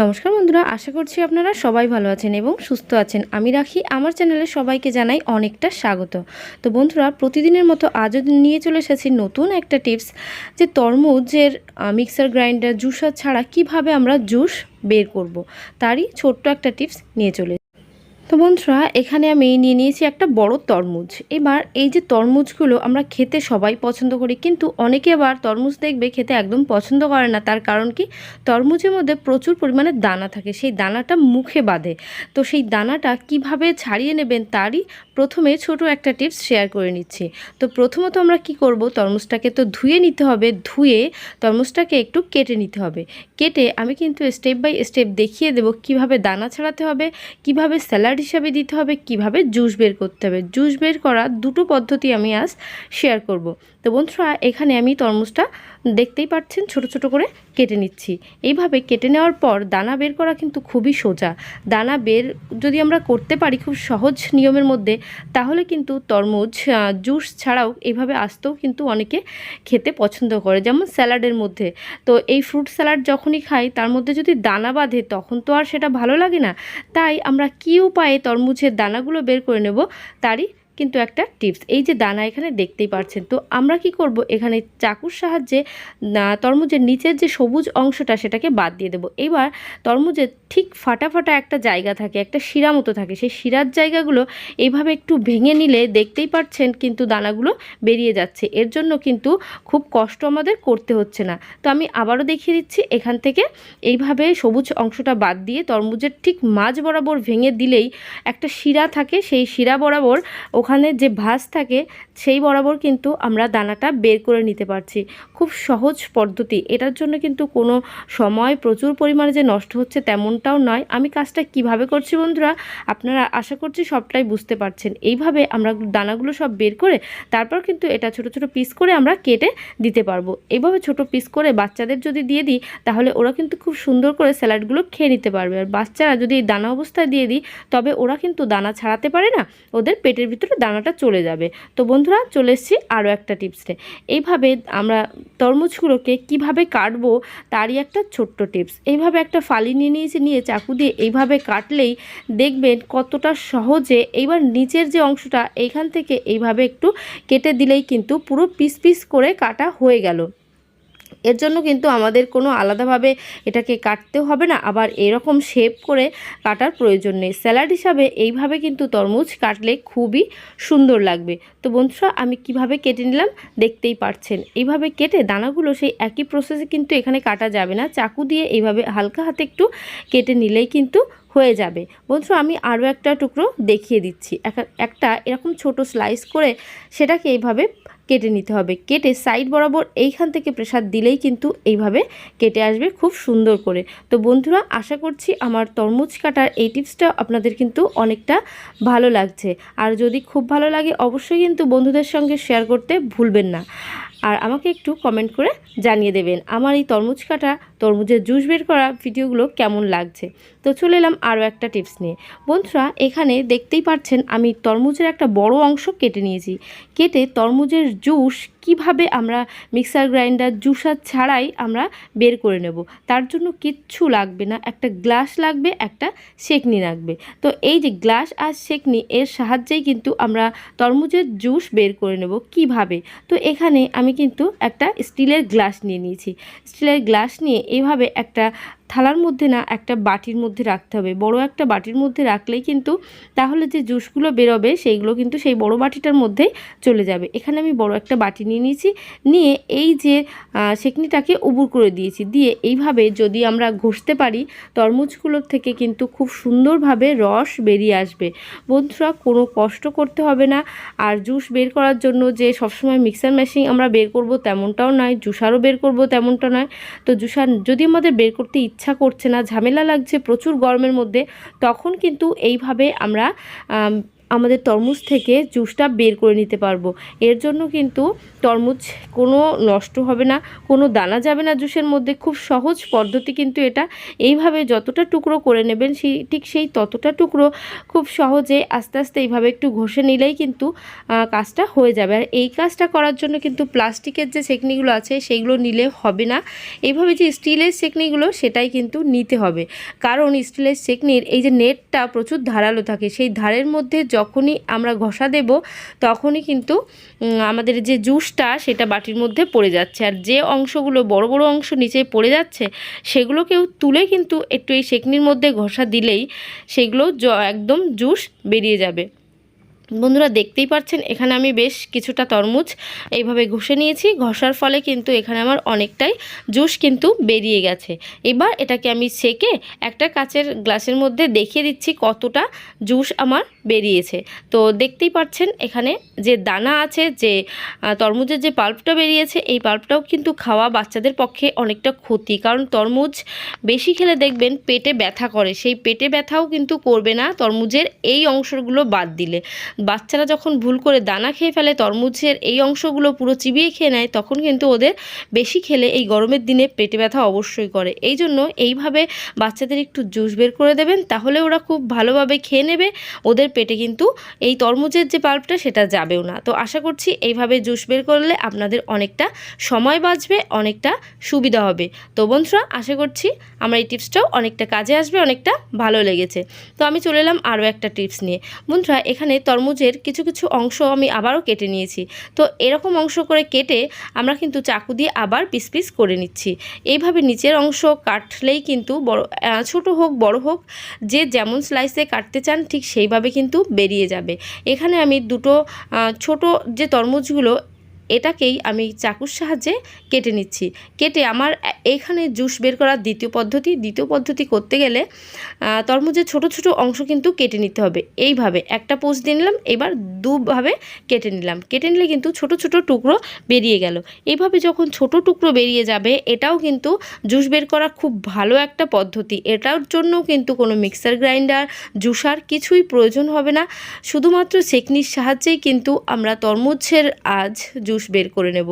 নমস্কার বন্ধুরা, আশা করছি আপনারা সবাই ভালো আছেন এবং সুস্থ আছেন আমি রাখি, আমার চ্যানেলে সবাইকে জানাই অনেকটা স্বাগত তো বন্ধুরা, প্রতিদিনের মতো আজও নিয়ে চলে এসেছি নতুন একটা টিপস যে তরমুজের মিক্সার গ্রাইন্ডার, জুসার ছাড়া কীভাবে আমরা জুস বের করব। তারই ছোট্ট একটা টিপস নিয়ে চলে তো বন্ধুরা, এখানে আমি নিয়ে নিয়েছি একটা বড় তরমুজ। এবার এই যে তরমুজগুলো আমরা খেতে সবাই পছন্দ করি, কিন্তু অনেকে আবার তরমুজ দেখবে খেতে একদম পছন্দ করে না। তার কারণ কি? তরমুজের মধ্যে প্রচুর পরিমাণে দানা থাকে। সেই দানাটা মুখে বাঁধে। তো সেই দানাটা কীভাবে ছাড়িয়ে নেবেন তারই প্রথমে ছোট একটা টিপস শেয়ার করে নিচ্ছি। তো প্রথমত আমরা কি করব? তরমুজটাকে তো ধুয়ে নিতে হবে। ধুয়ে তরমুজটাকে একটু কেটে নিতে হবে। কেটে আমি কিন্তু স্টেপ বাই স্টেপ দেখিয়ে দেবো কীভাবে দানা ছাড়াতে হবে, কীভাবে স্যালাড হিসাবে দিতে হবে, কীভাবে? জুস বের করতে হবে। জুস বের করার দুটো পদ্ধতি আমি আজ শেয়ার করব। তো বন্ধুরা, এখানে আমি তরমুজটা দেখতেই পাচ্ছেন, ছোট ছোট করে কেটে নিচ্ছি। এইভাবে কেটে নেওয়ার পর দানা বের করা কিন্তু খুবই সোজা। দানা বের যদি আমরা করতে পারি খুব সহজ নিয়মের মধ্যে, তাহলে কিন্তু তরমুজ জুস ছাড়াও এইভাবে আসতেও কিন্তু অনেকে খেতে পছন্দ করে, যেমন স্যালাডের মধ্যে। তো এই ফ্রুট স্যালাড যখনই খাই, তার মধ্যে যদি দানা বাঁধে, তখন তো আর সেটা ভালো লাগে না। তাই আমরা কী উপায়ে তরমুজের দানাগুলো বের করে নেব, তারই কিন্তু একটা টিপস, এই যে দানা এখানে দেখতেই পাচ্ছেন তো আমরা কি করব? এখানে চাকুর সাহায্যে তরমুজের নিচের যে সবুজ অংশটা সেটাকে বাদ দিয়ে দেবো। এবার তরমুজের ঠিক ফাটা ফাটা একটা জায়গা থাকে, একটা শিরা মতো থাকে। সেই শিরার জায়গাগুলো এইভাবে একটু ভেঙে নিলে দেখতেই পাচ্ছেন কিন্তু দানাগুলো বেরিয়ে যাচ্ছে। এর জন্য কিন্তু খুব কষ্ট আমাদের করতে হচ্ছে না। তো আমি আবারও দেখিয়ে দিচ্ছি, এখান থেকে এইভাবে সবুজ অংশটা বাদ দিয়ে তরমুজের ঠিক মাঝ বরাবর ভেঙে দিলেই একটা শিরা থাকে। সেই শিরা বরাবর ওখানে যে ভাঁজ থাকে, সেই বরাবর কিন্তু আমরা দানাটা বের করে নিতে পারছি। খুব সহজ পদ্ধতি। এটার জন্য কিন্তু কোনো সময় প্রচুর পরিমাণে যে নষ্ট হচ্ছে তেমনটাও নয়। আমি কাজটা কীভাবে করছি বন্ধুরা, আপনারা আশা করছি সবটাই বুঝতে পারছেন। এইভাবে আমরা দানাগুলো সব বের করে তারপর কিন্তু এটা ছোট ছোট পিস করে আমরা কেটে দিতে পারব। এইভাবে ছোট পিস করে বাচ্চাদের যদি দিয়ে দিই, তাহলে ওরা কিন্তু খুব সুন্দর করে স্যালাডগুলো খেয়ে নিতে পারবে। আর বাচ্চারা যদি দানা অবস্থায় দিয়ে দিই, তবে ওরা কিন্তু দানা ছাড়াতে পারে না। ওদের পেটের ভিতরে দানাটা চলে যাবে। তো বন্ধুরা, চলে এসছি আরও একটা টিপসে এইভাবে আমরা তরমুজগুলোকে কীভাবে কাটবো তারই একটা ছোট্ট টিপস এইভাবে একটা ফালি নিয়ে নিয়েছি, নিয়ে চাকু দিয়ে এইভাবে কাটলেই দেখবেন কতটা সহজে এইবার নিচের যে অংশটা, এইখান থেকে এইভাবে একটু কেটে দিলেই কিন্তু পুরো পিস পিস করে কাটা হয়ে গেল। এর জন্য কিন্তু আমাদের কোনো আলাদাভাবে এটাকে কাটতেও হবে না। আবার এরকম শেপ করে কাটার প্রয়োজন নেই। স্যালাড হিসাবে এইভাবে কিন্তু তরমুজ কাটলে খুবই সুন্দর লাগবে। তো বন্ধুরা, আমি কীভাবে কেটে নিলাম দেখতেই পারছেন। এইভাবে কেটে দানাগুলো সেই একই প্রসেসে কিন্তু এখানে কাটা যাবে না। চাকু দিয়ে এইভাবে হালকা হাতে একটু কেটে নিলেই কিন্তু হয়ে যাবে। বন্ধু আমি আরও একটা টুকরো দেখিয়ে দিচ্ছি। একটা এরকম ছোট স্লাইস করে সেটাকে এইভাবে কেটে নিতে হবে। কেটে সাইড বরাবর এইখান থেকে প্রেসার দিলেই কিন্তু এইভাবে কেটে আসবে খুব সুন্দর করে। তো বন্ধুরা, আশা করছি আমার তরমুজ কাটার এই টিপসটা আপনাদের কিন্তু অনেকটা ভালো লাগছে। আর যদি খুব ভালো লাগে, অবশ্যই কিন্তু বন্ধুদের সঙ্গে শেয়ার করতে ভুলবেন না। আর আমাকে একটু কমেন্ট করে জানিয়ে দেবেন, আমার এই তরমুজ কাটা, তরমুজের জুস বের করা ভিডিওগুলো কেমন লাগছে? তো চলে এলাম আরও একটা টিপস নিয়ে। বন্ধুরা, এখানে দেখতেই পাচ্ছেন আমি তরমুজের একটা বড় অংশ কেটে নিয়েছি। কেটে তরমুজের জুস কীভাবে আমরা মিক্সার গ্রাইন্ডার জুসার ছাড়াই আমরা বের করে নেব? তার জন্য কিচ্ছু লাগবে না, একটা গ্লাস লাগবে, একটা সেকনি লাগবে। তো এই যে গ্লাস আর সেকনি, এর সাহায্যেই কিন্তু আমরা তরমুজের জুস বের করে নেব কীভাবে? তো এখানে আমি কিন্তু একটা স্টিলের গ্লাস নিয়ে নিয়েছি। স্টিলের গ্লাস নিয়ে এইভাবে একটা থালার মধ্যে না একটা বাটির মধ্যে রাখতে হবে। বড় একটা বাটির মধ্যে রাখলেই কিন্তু তাহলে যে জুসগুলো বেরোবে সেইগুলো কিন্তু সেই বড় বাটিটার মধ্যেই চলে যাবে। এখানে আমি বড় একটা বাটি নিয়ে নিয়েছি। নিয়ে এই যে সেকনিটাকে উবুর করে দিয়েছি। দিয়ে এইভাবে যদি আমরা ঘষতে পারি, তরমুজগুলোর থেকে কিন্তু খুব সুন্দরভাবে রস বেরিয়ে আসবে। বন্ধুরা, কোনো কষ্ট করতে হবে না। আর জুস বের করার জন্য যে সবসময় মিক্সার মেশিন আমরা বের করব তেমনটাও নয় জুসারও বের করব তেমনটা নয়। তো জুসার যদি আমাদের বের করতে ইচ্ছা করছে না ঝামেলা লাগছে প্রচুর গরমের মধ্যে তখন কিন্তু এইভাবে আমরা আমাদের তরমুজ থেকে জুসটা বের করে নিতে পারব। এর জন্য কিন্তু তরমুজ কোনো নষ্ট হবে না, কোনো দানা যাবে না জুসের মধ্যে। খুব সহজ পদ্ধতি কিন্তু এটা। এইভাবে যতটা টুকরো করে নেবেন, সেই ঠিক সেই ততটা টুকরো খুব সহজে আস্তে আস্তে এইভাবে একটু ঘষে নিলেই কিন্তু কাজটা হয়ে যাবে। আর এই কাজটা করার জন্য কিন্তু প্লাস্টিকের যে সেকনিগুলো আছে সেইগুলো নিলে হবে না। এইভাবে যে স্টিলের সেকনিগুলো সেটাই কিন্তু নিতে হবে। কারণ স্টিলের সেকনির এই যে নেটটা প্রচুর ধারালো থাকে, সেই ধারের মধ্যে যখনই আমরা ঘষা দেব, তখনই কিন্তু আমাদের যে জুসটা সেটা বাটির মধ্যে পড়ে যাচ্ছে। আর যে অংশগুলো বড় বড় অংশ নিচে পড়ে যাচ্ছে, সেগুলোকেও তুলে কিন্তু একটু এই সেকনির মধ্যে ঘষা দিলেই সেগুলো একদম জুস বেরিয়ে যাবে। বন্ধুরা দেখতেই পাচ্ছেন, এখানে আমি বেশ কিছুটা তরমুজ এইভাবে ঘষে নিয়েছি, ঘষার ফলে কিন্তু এখানে আমার অনেকটাই জুস কিন্তু বেরিয়ে গেছে। এবার এটাকে আমি সেকে একটা কাচের গ্লাসের মধ্যে দেখিয়ে দিচ্ছি কতটা জুস আমার বেরিয়েছে। তো দেখতেই পাচ্ছেন, এখানে যে দানা আছে, যে তরমুজের যে পাল্পটা বেরিয়েছে, এই পাল্পটাও কিন্তু খাওয়া বাচ্চাদের পক্ষে অনেকটা ক্ষতি। কারণ তরমুজ বেশি খেলে দেখবেন পেটে ব্যথা করে, সেই পেটে ব্যথাও কিন্তু করবে না তরমুজের এই অংশগুলো বাদ দিলে। বাচ্চারা যখন ভুল করে দানা খেয়ে ফেলে, তরমুজের এই অংশগুলো পুরো চিবিয়ে খেয়ে নেয়, তখন কিন্তু ওদের বেশি খেলে এই গরমের দিনে পেটে ব্যথা অবশ্যই করে। এই জন্য এইভাবে বাচ্চাদের একটু জুস বের করে দেবেন, তাহলে ওরা খুব ভালোভাবে খেয়ে নেবে, ওদের পেটে কিন্তু এই তরমুজের যে পাল্পটা সেটা যাবেও না। তো আশা করছি এইভাবে জুস বের করলে আপনাদের অনেকটা সময় বাঁচবে, অনেকটা সুবিধা হবে। তো বন্ধুরা, আশা করছি আমার এই টিপসটাও অনেকটা কাজে আসবে, অনেকটা ভালো লেগেছে। তো আমি চলে এলাম আরও একটা টিপস নিয়ে। বন্ধুরা, এখানে তরমুজের কিছু কিছু অংশ আমি আবারও কেটে নিয়েছি। তো এরকম অংশ করে কেটে আমরা কিন্তু চাকু দিয়ে আবার পিস পিস করে নিচ্ছি। এইভাবে নিচের অংশ কাটলেই কিন্তু বড় ছোটো হোক, বড় হোক, যে যেমন স্লাইসে কাটতে চান ঠিক সেইভাবে কিন্তু বেরিয়ে যাবে। এখানে আমি দুটো ছোট যে তরমুজগুলো এটাকেই আমি চাকুর সাহায্যে কেটে নিচ্ছি। কেটে আমার এখানে জুস বের করার দ্বিতীয় পদ্ধতি দ্বিতীয় পদ্ধতি করতে গেলে তরমুজের ছোট ছোট অংশ কিন্তু কেটে নিতে হবে। এইভাবে একটা পোজ দিয়ে নিলাম, এবার দুভাবে কেটে নিলাম। কেটে নিলে কিন্তু ছোট ছোট টুকরো বেরিয়ে গেল। এইভাবে যখন ছোট টুকরো বেরিয়ে যাবে, এটাও কিন্তু জুস বের করা খুব ভালো একটা পদ্ধতি। এটার জন্য কিন্তু কোনো মিক্সার গ্রাইন্ডার, জুসার কিছুই প্রয়োজন হবে না। শুধুমাত্র সেকনির সাহায্যেই কিন্তু আমরা তরমুজের আজ জুস বের করে নেব।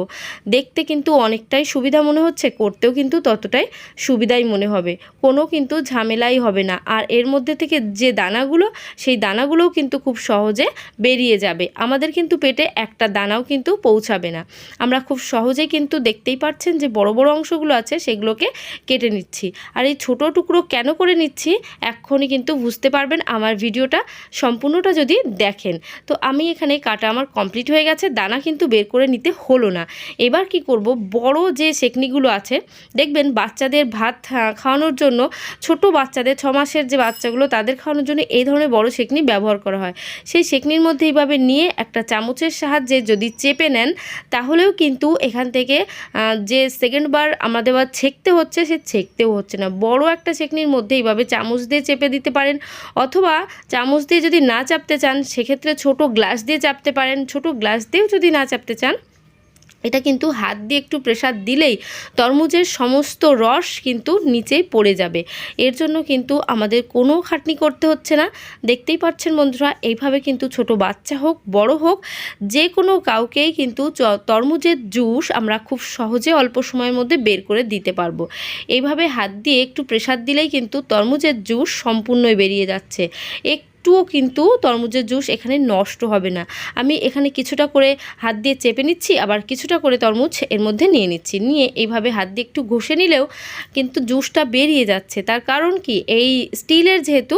দেখতে কিন্তু অনেকটাই সুবিধা মনে হচ্ছে, করতেও কিন্তু ততটাই সুবিধাই মনে হবে। কোনো কিন্তু ঝামেলাই হবে না। আর এর মধ্যে থেকে যে দানাগুলো, সেই দানাগুলোও কিন্তু খুব সহজে বেরিয়ে যাবে। আমাদের কিন্তু পেটে একটা দানাও কিন্তু পৌঁছাবে না। আমরা খুব সহজে কিন্তু দেখতেই পাচ্ছেন যে বড় বড় অংশগুলো আছে, সেগুলোকে কেটে নিচ্ছি। আর এই ছোটো টুকরো কেন করে নিচ্ছি, এক্ষুনি কিন্তু বুঝতে পারবেন। আমার ভিডিওটা সম্পূর্ণটা যদি দেখেন। তো আমি এখানে কাটা আমার কমপ্লিট হয়ে গেছে। দানা কিন্তু বের করে নিতে হলো না। এবার কি করব? বড় যে সেকনিগুলো আছে, দেখবেন বাচ্চাদের ভাত খাওয়ানোর জন্য, ছোট বাচ্চাদের, ছ মাসের যে বাচ্চাগুলো, তাদের খাওয়ানোর জন্য এই ধরনের বড় সেকনি ব্যবহার করা হয়। সেই সেকনির মধ্যে এইভাবে নিয়ে একটা চামচের সাহায্যে যদি চেপে নেন, তাহলেও কিন্তু এখান থেকে যে সেকেন্ড বার আমাদের বা ছেঁকতে হচ্ছে, সে ছেঁকতেও হচ্ছে না। বড় একটা সেকনির মধ্যে এইভাবে চামচ দিয়ে চেপে দিতে পারেন, অথবা চামচ দিয়ে যদি না চাপতে চান, সেক্ষেত্রে ছোট গ্লাস দিয়ে চাপতে পারেন। ছোট গ্লাস দিয়েও যদি না চাপতে চান এটা কিন্তু হাত দিয়ে একটু প্রেসার দিলেই তরমুজের সমস্ত রস কিন্তু নিচেই পড়ে যাবে। এর জন্য কিন্তু আমাদের কোনো খাটনি করতে হচ্ছে না। দেখতেই পাচ্ছেন বন্ধুরা, এইভাবে কিন্তু ছোট বাচ্চা হোক, বড় হোক যে কোনো কাউকেই কিন্তু তরমুজের জুস আমরা খুব সহজে অল্প সময়ের মধ্যে বের করে দিতে পারব। এইভাবে হাত দিয়ে একটু প্রেসার দিলেই কিন্তু তরমুজের জুস সম্পূর্ণই বেরিয়ে যাচ্ছে। একটুও কিন্তু তরমুজের জুস এখানে নষ্ট হবে না। আমি এখানে কিছুটা করে হাত দিয়ে চেপে নিচ্ছি, আবার কিছুটা করে তরমুজ এর মধ্যে নিয়ে নিচ্ছি। নিয়ে এইভাবে হাত দিয়ে একটু ঘষে নিলেও কিন্তু জুসটা বেরিয়ে যাচ্ছে। তার কারণ কি? এই স্টিলের যেহেতু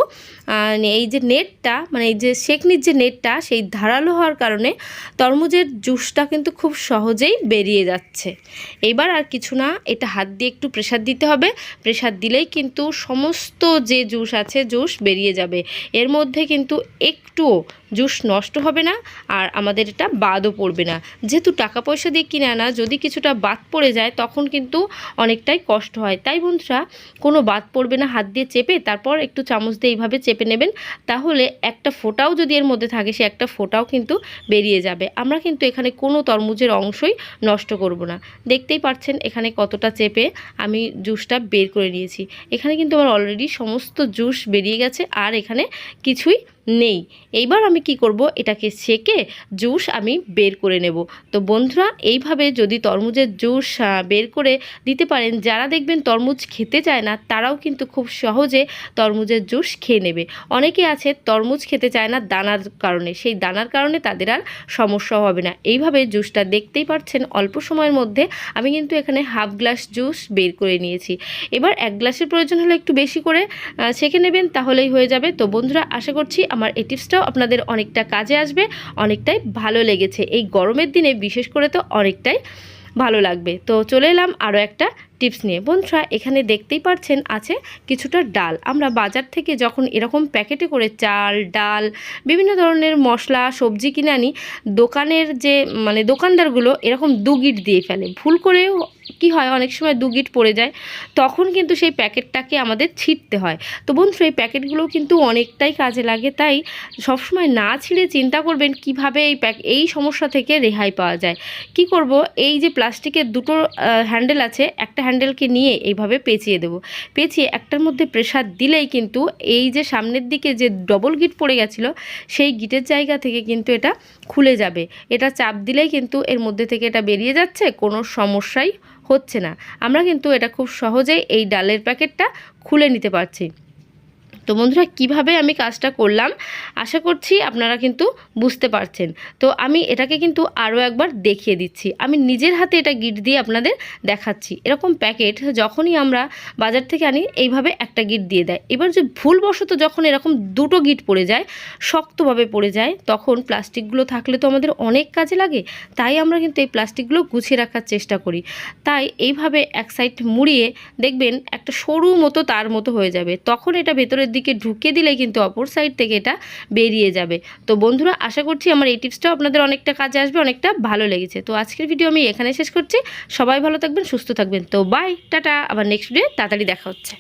এই যে নেটটা মানে এই যে সেকনির যে নেটটা, সেই ধারালো হওয়ার কারণে তরমুজের জুসটা কিন্তু খুব সহজেই বেরিয়ে যাচ্ছে। এবার আর কিছু না, এটা হাত দিয়ে একটু প্রেসার দিতে হবে। প্রেসার দিলেই কিন্তু সমস্ত যে জুস আছে, জুস বেরিয়ে যাবে। এর মধ্যে কিন্তু একটুও জুস নষ্ট হবে না আর আমাদের এটা বাদও পড়বে না। যেহেতু টাকা পয়সা দিয়ে কিনে আনা, যদি কিছুটা বাদ পড়ে যায়, তখন কিন্তু অনেকটাই কষ্ট হয়। তাই বন্ধুরা, কোনো বাদ পড়বে না, হাত দিয়ে চেপে তারপর একটু চামচ দিয়ে এইভাবে চেপে নেবেন। তাহলে একটা ফোঁটাও যদি এর মধ্যে থাকে, সে একটা ফোঁটাও কিন্তু বেরিয়ে যাবে। আমরা কিন্তু এখানে কোনো তরমুজের অংশই নষ্ট করব না। দেখতেই পাচ্ছেন এখানে কতটা চেপে আমি জুসটা বের করে নিয়েছি। এখানে কিন্তু আমার অলরেডি সমস্ত জুস বেরিয়ে গেছে আর এখানে কিছুই নেই। এইবার আমি কি করব? এটাকে সেকে জুস আমি বের করে নেব। তো বন্ধুরা, এইভাবে যদি তরমুজের জুস বের করে দিতে পারেন, যারা দেখবেন তরমুজ খেতে চায় না, তারাও কিন্তু খুব সহজে তরমুজের জুস খেয়ে নেবে। অনেকে আছে তরমুজ খেতে চায় না দানার কারণে। সেই দানার কারণে তাদের আর সমস্যা হবে না। এইভাবে জুসটা দেখতেই পাচ্ছেন অল্প সময়ের মধ্যে আমি কিন্তু এখানে হাফ গ্লাস জুস বের করে নিয়েছি। এবার এক গ্লাসের প্রয়োজন হলে একটু বেশি করে ছেঁকে নেবেন, তাহলেই হয়ে যাবে। তো বন্ধুরা, আশা করছি আমার এই টিপসটাও আপনাদের অনেকটা কাজে আসবে, অনেকটাই ভালো লেগেছে। এই গরমের দিনে বিশেষ করে তো অনেকটাই ভালো লাগবে। তো চলে এলাম আরও একটা টিপস নিয়ে। বন্ধুরা, এখানে দেখতেই পাচ্ছেন আছে কিছুটা ডাল। আমরা বাজার থেকে যখন এরকম প্যাকেটে করে চাল, ডাল, বিভিন্ন ধরনের মশলা, সবজি কিনে আনি, দোকানের যে মানে দোকানদারগুলো এরকম দু গিট দিয়ে ফেলে। ভুল করেও কি হয়, অনেক সময় দু গিট পড়ে যায়, তখন কিন্তু সেই প্যাকেটটাকে আমাদের ছিঁড়তে হয়। তো বন্ধুরা, এই প্যাকেটগুলো কিন্তু অনেকটাই কাজে লাগে, তাই সবসময় না ছিঁড়ে চিন্তা করবেন কীভাবে এই প্যাক, এই সমস্যা থেকে রেহাই পাওয়া যায়। কি করব, এই যে প্লাস্টিকের দুটো হ্যান্ডেল আছে, একটা হ্যান্ডেলকে নিয়ে এইভাবে পেঁচিয়ে দেবো। পেঁচিয়ে একটার মধ্যে প্রেশার দিলেই কিন্তু এই যে সামনের দিকে যে ডবল গিট পড়ে গেছিল, সেই গিটের জায়গা থেকে কিন্তু এটা খুলে যাবে। এটা চাপ দিলেই কিন্তু এর মধ্যে থেকে এটা বেরিয়ে যাচ্ছে, কোনো সমস্যাই হচ্ছে না। আমরা কিন্তু এটা খুব সহজেই এই ডালের প্যাকেটটা খুলে নিতে পারছি। তো বন্ধুরা, কীভাবে আমি কাজটা করলাম, আশা করছি আপনারা কিন্তু বুঝতে পারছেন। তো আমি এটাকে কিন্তু আরও একবার দেখিয়ে দিচ্ছি। আমি নিজের হাতে এটা গিট দিয়ে আপনাদের দেখাচ্ছি। এরকম প্যাকেট যখনই আমরা বাজার থেকে আনি, এইভাবে একটা গিট দিয়ে দেয়। এবার যে ভুলবশত যখন এরকম দুটো গিট পড়ে যায়, শক্তভাবে পড়ে যায়, তখন প্লাস্টিকগুলো থাকলে তো আমাদের অনেক কাজে লাগে, তাই আমরা কিন্তু এই প্লাস্টিকগুলো গুছিয়ে রাখার চেষ্টা করি। তাই এইভাবে এক সাইড মুড়িয়ে দেখবেন একটা সরু মতো তার মতো হয়ে যাবে। তখন এটা ভেতরের ঢুকে দিলে কিন্তু অপর সাইড থেকে এটা বেরিয়ে যাবে। তো বন্ধুরা, আশা করছি আমার এই টিপসটাও আপনাদের অনেকটা কাজে আসবে, অনেকটা ভালো লেগেছে। তো আজকের ভিডিও আমি এখানে শেষ করছি। সবাই ভালো থাকবেন, সুস্থ থাকবেন। তো বাই টাটা। আবার নেক্সট ডে তাড়াতাড়ি দেখা হচ্ছে।